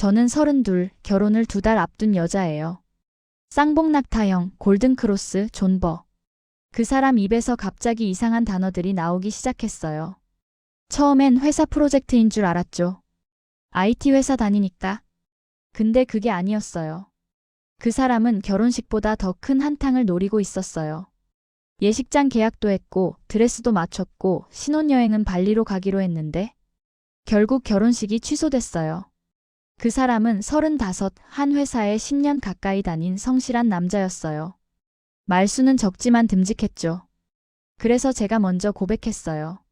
저는 32, 결혼을 두 달 앞둔 여자예요. 쌍봉낙타형, 골든크로스, 존버. 그 사람 입에서 갑자기 이상한 단어들이 나오기 시작했어요. 처음엔 회사 프로젝트인 줄 알았죠. IT 회사 다니니까. 근데 그게 아니었어요. 그 사람은 결혼식보다 더 큰 한탕을 노리고 있었어요. 예식장 계약도 했고, 드레스도 맞췄고, 신혼여행은 발리로 가기로 했는데, 결국 결혼식이 취소됐어요. 그 사람은 35, 한 회사에 10년 가까이 다닌 성실한 남자였어요. 말수는 적지만 듬직했죠. 그래서 제가 먼저 고백했어요.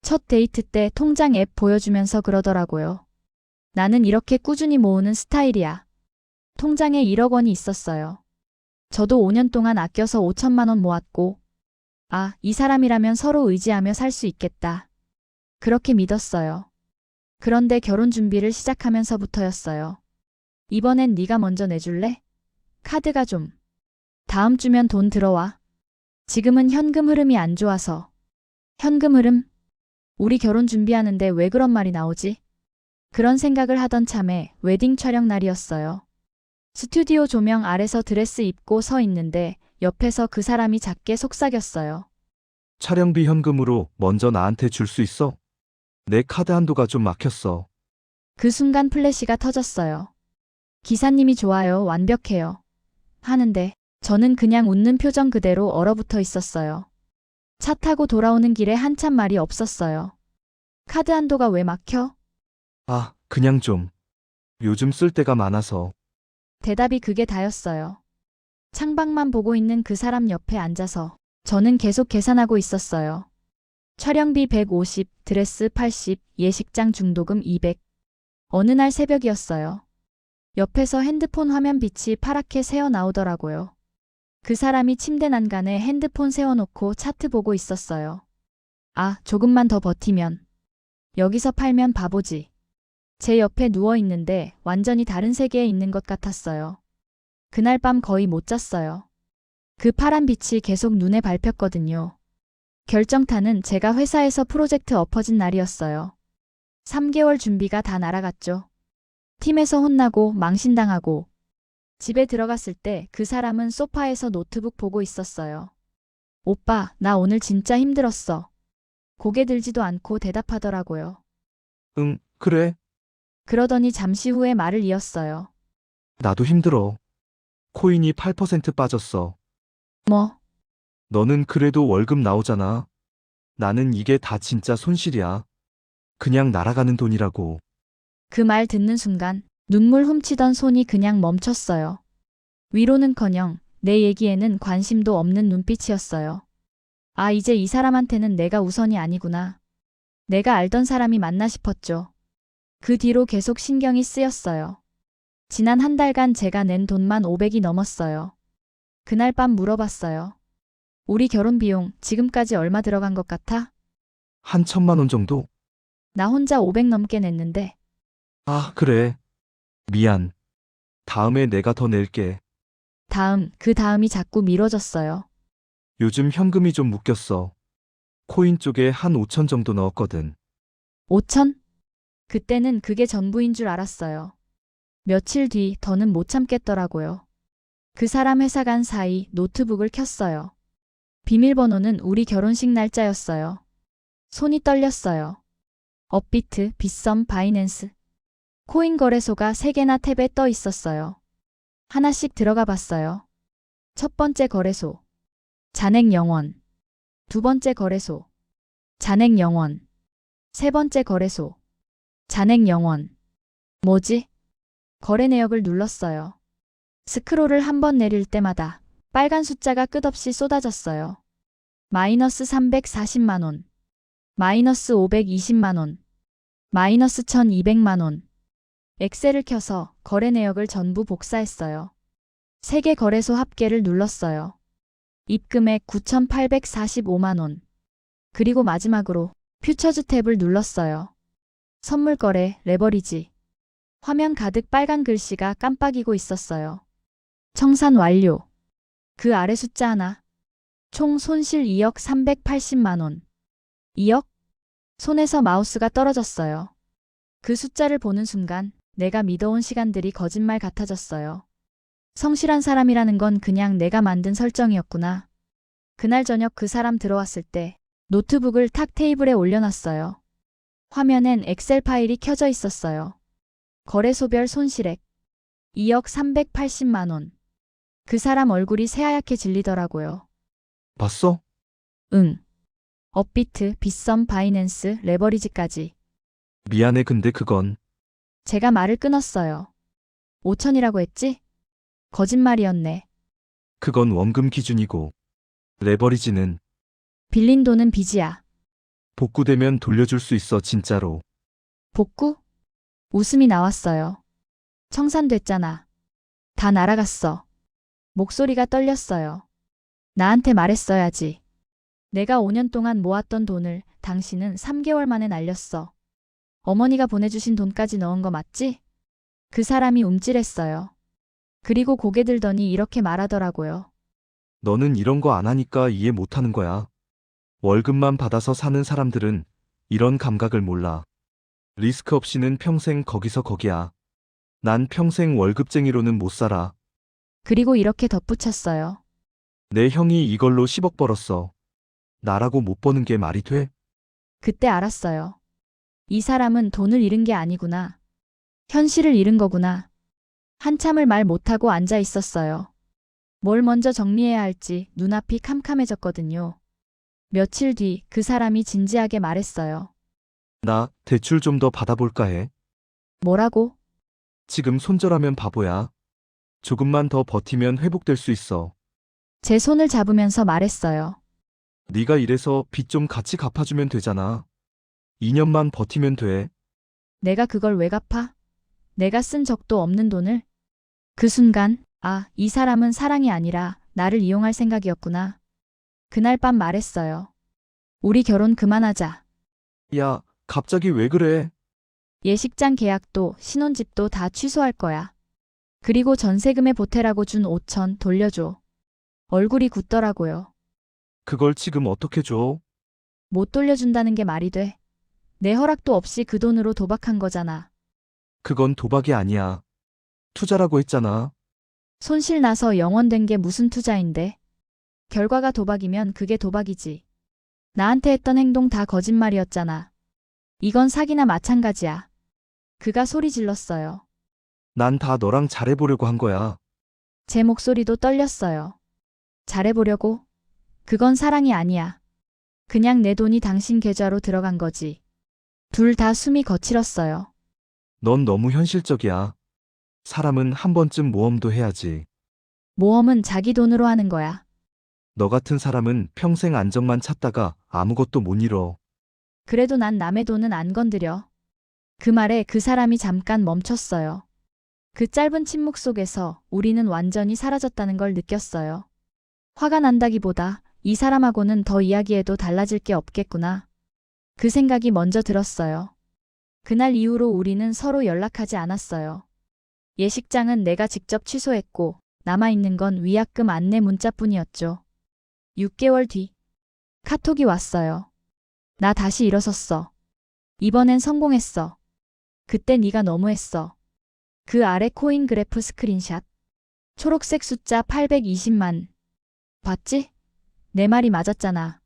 첫 데이트 때 통장 앱 보여주면서 그러더라고요. 나는 이렇게 꾸준히 모으는 스타일이야. 통장에 1억 원이 있었어요. 저도 5년 동안 아껴서 5천만 원 모았고, 아, 이 사람이라면 서로 의지하며 살 수 있겠다. 그렇게 믿었어요. 그런데 결혼 준비를 시작하면서부터였어요. 이번엔 네가 먼저 내줄래? 카드가 좀. 다음 주면 돈 들어와. 지금은 현금 흐름이 안 좋아서. 현금 흐름? 우리 결혼 준비하는데 왜 그런 말이 나오지? 그런 생각을 하던 참에 웨딩 촬영 날이었어요. 스튜디오 조명 아래서 드레스 입고 서 있는데 옆에서 그 사람이 작게 속삭였어요. 촬영비 현금으로 먼저 나한테 줄 수 있어? 내 카드 한도가 좀 막혔어. 그 순간 플래시가 터졌어요. 기사님이 좋아요, 완벽해요. 하는데 저는 그냥 웃는 표정 그대로 얼어붙어 있었어요. 차 타고 돌아오는 길에 한참 말이 없었어요. 카드 한도가 왜 막혀? 아, 그냥 좀. 요즘 쓸 때가 많아서. 대답이 그게 다였어요. 창밖만 보고 있는 그 사람 옆에 앉아서 저는 계속 계산하고 있었어요. 촬영비 150, 드레스 80, 예식장 중도금 200. 어느 날 새벽이었어요. 옆에서 핸드폰 화면 빛이 파랗게 새어 나오더라고요. 그 사람이 침대 난간에 핸드폰 세워놓고 차트 보고 있었어요. 아, 조금만 더 버티면. 여기서 팔면 바보지. 제 옆에 누워 있는데 완전히 다른 세계에 있는 것 같았어요. 그날 밤 거의 못 잤어요. 그 파란 빛이 계속 눈에 밟혔거든요. 결정타는 제가 회사에서 프로젝트 엎어진 날이었어요. 3개월 준비가 다 날아갔죠. 팀에서 혼나고 망신당하고 집에 들어갔을 때 그 사람은 소파에서 노트북 보고 있었어요. 오빠, 나 오늘 진짜 힘들었어. 고개 들지도 않고 대답하더라고요. 응, 그래. 그러더니 잠시 후에 말을 이었어요. 나도 힘들어. 코인이 8% 빠졌어. 뭐, 너는 그래도 월급 나오잖아. 나는 이게 다 진짜 손실이야. 그냥 날아가는 돈이라고. 그 말 듣는 순간 눈물 훔치던 손이 그냥 멈췄어요. 위로는커녕 내 얘기에는 관심도 없는 눈빛이었어요. 아, 이제 이 사람한테는 내가 우선이 아니구나. 내가 알던 사람이 맞나 싶었죠. 그 뒤로 계속 신경이 쓰였어요. 지난 한 달간 제가 낸 돈만 500이 넘었어요. 그날 밤 물어봤어요. 우리 결혼 비용 지금까지 얼마 들어간 것 같아? 한 천만 원 정도? 나 혼자 500 넘게 냈는데 아, 그래. 미안. 다음에 내가 더 낼게. 다음, 그 다음이 자꾸 미뤄졌어요. 요즘 현금이 좀 묶였어. 코인 쪽에 한 5천 정도 넣었거든. 5천? 그때는 그게 전부인 줄 알았어요. 며칠 뒤 더는 못 참겠더라고요. 그 사람 회사 간 사이 노트북을 켰어요. 비밀번호는 우리 결혼식 날짜였어요. 손이 떨렸어요. 업비트, 빗썸, 바이낸스. 코인 거래소가 3개나 탭에 떠 있었어요. 하나씩 들어가 봤어요. 첫 번째 거래소. 잔액 영원. 두 번째 거래소. 잔액 영원. 세 번째 거래소. 잔액 영원. 뭐지? 거래 내역을 눌렀어요. 스크롤을 한 번 내릴 때마다 빨간 숫자가 끝없이 쏟아졌어요. 마이너스 340만원. 마이너스 520만원. 마이너스 1200만원. 엑셀을 켜서 거래 내역을 전부 복사했어요. 세개 거래소 합계를 눌렀어요. 입금액 9,845만원. 그리고 마지막으로 퓨처즈 탭을 눌렀어요. 선물 거래, 레버리지. 화면 가득 빨간 글씨가 깜빡이고 있었어요. 청산 완료. 그 아래 숫자 하나. 총 손실 2억 380만 원. 2억? 손에서 마우스가 떨어졌어요. 그 숫자를 보는 순간 내가 믿어온 시간들이 거짓말 같아졌어요. 성실한 사람이라는 건 그냥 내가 만든 설정이었구나. 그날 저녁 그 사람 들어왔을 때 노트북을 탁 테이블에 올려놨어요. 화면엔 엑셀 파일이 켜져 있었어요. 거래소별 손실액 2억 380만 원. 그 사람 얼굴이 새하얗게 질리더라고요. 봤어? 응. 업비트, 빗썸, 바이낸스, 레버리지까지. 미안해 근데 그건 제가 말을 끊었어요. 5천이라고 했지? 거짓말이었네. 그건 원금 기준이고 레버리지는 빌린 돈은 빚이야. 복구되면 돌려줄 수 있어 진짜로. 복구? 웃음이 나왔어요. 청산됐잖아. 다 날아갔어. 목소리가 떨렸어요. 나한테 말했어야지. 내가 5년 동안 모았던 돈을 당신은 3개월 만에 날렸어. 어머니가 보내주신 돈까지 넣은 거 맞지? 그 사람이 움찔했어요. 그리고 고개 들더니 이렇게 말하더라고요. 너는 이런 거 안 하니까 이해 못 하는 거야. 월급만 받아서 사는 사람들은 이런 감각을 몰라. 리스크 없이는 평생 거기서 거기야. 난 평생 월급쟁이로는 못 살아. 그리고 이렇게 덧붙였어요. 내 형이 이걸로 10억 벌었어. 나라고 못 버는 게 말이 돼? 그때 알았어요. 이 사람은 돈을 잃은 게 아니구나. 현실을 잃은 거구나. 한참을 말 못하고 앉아 있었어요. 뭘 먼저 정리해야 할지 눈앞이 캄캄해졌거든요. 며칠 뒤 그 사람이 진지하게 말했어요. 나 대출 좀 더 받아볼까 해. 뭐라고? 지금 손절하면 바보야. 조금만 더 버티면 회복될 수 있어. 제 손을 잡으면서 말했어요. 네가 이래서 빚 좀 같이 갚아주면 되잖아. 2년만 버티면 돼. 내가 그걸 왜 갚아? 내가 쓴 적도 없는 돈을? 그 순간, 아, 이 사람은 사랑이 아니라 나를 이용할 생각이었구나. 그날 밤 말했어요. 우리 결혼 그만하자. 야, 갑자기 왜 그래? 예식장 계약도 신혼집도 다 취소할 거야. 그리고 전세금에 보태라고 준 5천 돌려줘. 얼굴이 굳더라고요. 그걸 지금 어떻게 줘? 못 돌려준다는 게 말이 돼. 내 허락도 없이 그 돈으로 도박한 거잖아. 그건 도박이 아니야. 투자라고 했잖아. 손실 나서 영원된 게 무슨 투자인데. 결과가 도박이면 그게 도박이지. 나한테 했던 행동 다 거짓말이었잖아. 이건 사기나 마찬가지야. 그가 소리 질렀어요. 난 다 너랑 잘해보려고 한 거야. 제 목소리도 떨렸어요. 잘해보려고? 그건 사랑이 아니야. 그냥 내 돈이 당신 계좌로 들어간 거지. 둘 다 숨이 거칠었어요. 넌 너무 현실적이야. 사람은 한 번쯤 모험도 해야지. 모험은 자기 돈으로 하는 거야. 너 같은 사람은 평생 안정만 찾다가 아무것도 못 이뤄. 그래도 난 남의 돈은 안 건드려. 그 말에 그 사람이 잠깐 멈췄어요. 그 짧은 침묵 속에서 우리는 완전히 사라졌다는 걸 느꼈어요. 화가 난다기보다 이 사람하고는 더 이야기해도 달라질 게 없겠구나. 그 생각이 먼저 들었어요. 그날 이후로 우리는 서로 연락하지 않았어요. 예식장은 내가 직접 취소했고 남아있는 건 위약금 안내 문자뿐이었죠. 6개월 뒤 카톡이 왔어요. 나 다시 일어섰어. 이번엔 성공했어. 그때 네가 너무했어. 그 아래 코인 그래프 스크린샷. 초록색 숫자 820만. 봤지? 내 말이 맞았잖아.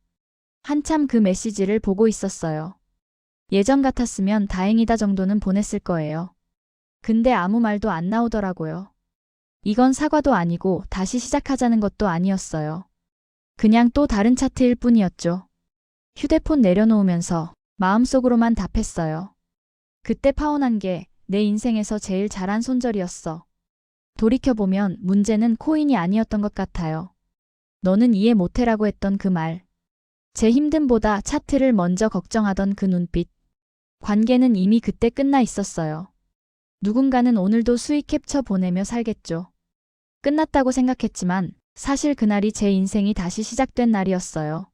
한참 그 메시지를 보고 있었어요. 예전 같았으면 다행이다 정도는 보냈을 거예요. 근데 아무 말도 안 나오더라고요. 이건 사과도 아니고 다시 시작하자는 것도 아니었어요. 그냥 또 다른 차트일 뿐이었죠. 휴대폰 내려놓으면서 마음속으로만 답했어요. 그때 파혼한 게 내 인생에서 제일 잘한 손절이었어. 돌이켜보면 문제는 코인이 아니었던 것 같아요. 너는 이해 못해라고 했던 그 말. 제 힘듦보다 차트를 먼저 걱정하던 그 눈빛. 관계는 이미 그때 끝나 있었어요. 누군가는 오늘도 수익 캡처 보내며 살겠죠. 끝났다고 생각했지만 사실 그날이 제 인생이 다시 시작된 날이었어요.